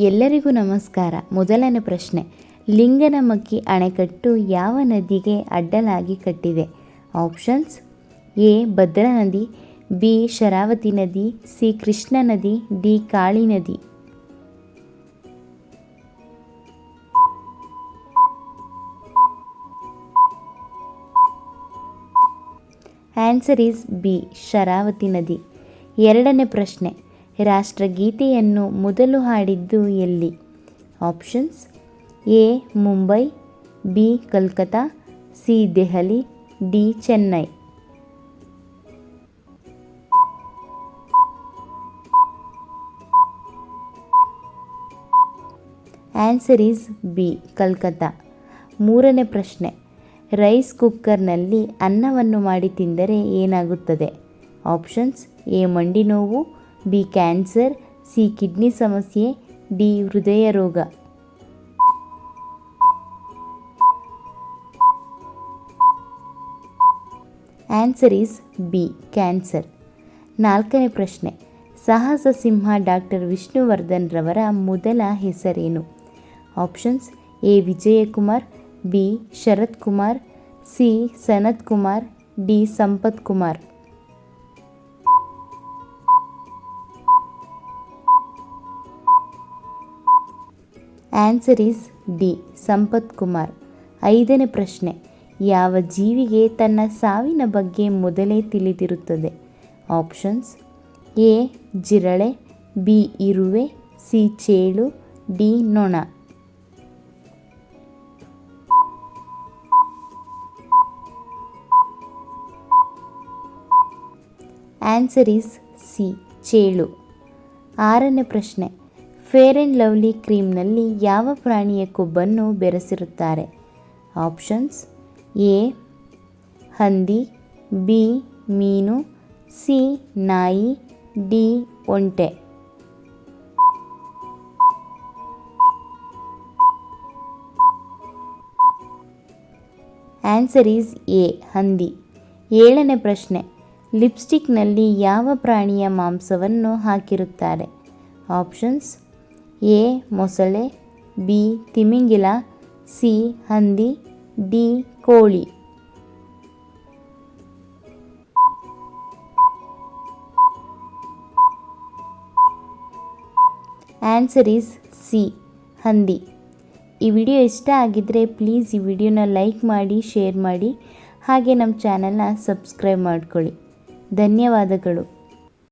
ಎಲ್ಲರಿಗೂ ನಮಸ್ಕಾರ. ಮೊದಲನೇ ಪ್ರಶ್ನೆ. ಲಿಂಗನಮಕ್ಕಿ ಅಣೆಕಟ್ಟು ಯಾವ ನದಿಗೆ ಅಡ್ಡಲಾಗಿ ಕಟ್ಟಿದೆ? Options A. ಭದ್ರಾ ನದಿ, ಬಿ. ಶರಾವತಿ ನದಿ, ಸಿ. ಕೃಷ್ಣ ನದಿ, ಡಿ. ಕಾಳಿ ನದಿ. Answer is B. ಶರಾವತಿ ನದಿ. ಎರಡನೇ ಪ್ರಶ್ನೆ. ರಾಷ್ಟ್ರಗೀತೆಯನ್ನು ಮೊದಲು ಹಾಡಿದ್ದು ಎಲ್ಲಿ? Options A Mumbai B Calcutta C Delhi D Chennai answer is B Calcutta ಮೂರನೇ ಪ್ರಶ್ನೆ. ರೈಸ್ ಕುಕ್ಕರ್ನಲ್ಲಿ ಅನ್ನವನ್ನು ಮಾಡಿ ತಿಂದರೆ ಏನಾಗುತ್ತದೆ? ಆಪ್ಷನ್ಸ್ ಎ ಮಂಡಿ ನೋವು. ಬಿ ಕ್ಯಾನ್ಸರ್, ಸಿ ಕಿಡ್ನಿ ಸಮಸ್ಯೆ, ಡಿ ಹೃದಯ ರೋಗ. Answer is B, cancer. ನಾಲ್ಕನೇ ಪ್ರಶ್ನೆ. ಸಾಹಸ ಸಿಂಹ ಡಾಕ್ಟರ್ ವಿಷ್ಣುವರ್ಧನ್ ರವರ ಮೊದಲ ಹೆಸರೇನು? Options A, Vijayakumar, B Sharath Kumar C Sanath Kumar D Sampath Kumar answer is D Sampath Kumar. ಐದನೇ ಪ್ರಶ್ನೆ. ಯಾವ ಜೀವಿಗೆ ತನ್ನ ಸಾವಿನ ಬಗ್ಗೆ ಮೊದಲೇ ತಿಳಿದಿರುತ್ತದೆ? ಆಪ್ಷನ್ಸ್ ಎ ಜಿರಳೆ ಬಿ ಇರುವೆ ಸಿ ಚೇಳು ಡಿ ನೊಣ. ಆನ್ಸರ್ ಈಸ್ ಸಿ ಚೇಳು. ಆರನೇ ಪ್ರಶ್ನೆ. ಫೇರ್ ಆ್ಯಂಡ್ ಲವ್ಲಿ ಕ್ರೀಮ್ನಲ್ಲಿ ಯಾವ ಪ್ರಾಣಿಯ ಕೊಬ್ಬನ್ನು ಬೆರೆಸಿರುತ್ತಾರೆ? ಆಪ್ಷನ್ಸ್ ಎ ಹಂದಿ ಬಿ ಮೀನು ಸಿ ನಾಯಿ ಡಿ ಒಂಟೆ. ಆನ್ಸರ್ ಈಸ್ ಎ ಹಂದಿ. ಏಳನೇ ಪ್ರಶ್ನೆ. ಲಿಪ್ಸ್ಟಿಕ್ನಲ್ಲಿ ಯಾವ ಪ್ರಾಣಿಯ ಮಾಂಸವನ್ನು ಹಾಕಿರುತ್ತಾರೆ? ಆಪ್ಷನ್ಸ್ ಎ, ಮೊಸಳೆ, ಬಿ, ತಿಮಿಂಗಿಲ, ಸಿ, ಹಂದಿ, ಡಿ, ಕೋಳಿ. ಆನ್ಸರ್ ಈಸ್ ಸಿ ಹಂದಿ. ಈ ವಿಡಿಯೋ ಇಷ್ಟ ಆಗಿದ್ದರೆ ಪ್ಲೀಸ್ ಈ ವಿಡಿಯೋನ ಲೈಕ್ ಮಾಡಿ, ಶೇರ್ ಮಾಡಿ. ಹಾಗೆ ನಮ್ಮ ಚಾನಲ್ನ ಸಬ್ಸ್ಕ್ರೈಬ್ ಮಾಡ್ಕೊಳ್ಳಿ. ಧನ್ಯವಾದಗಳು.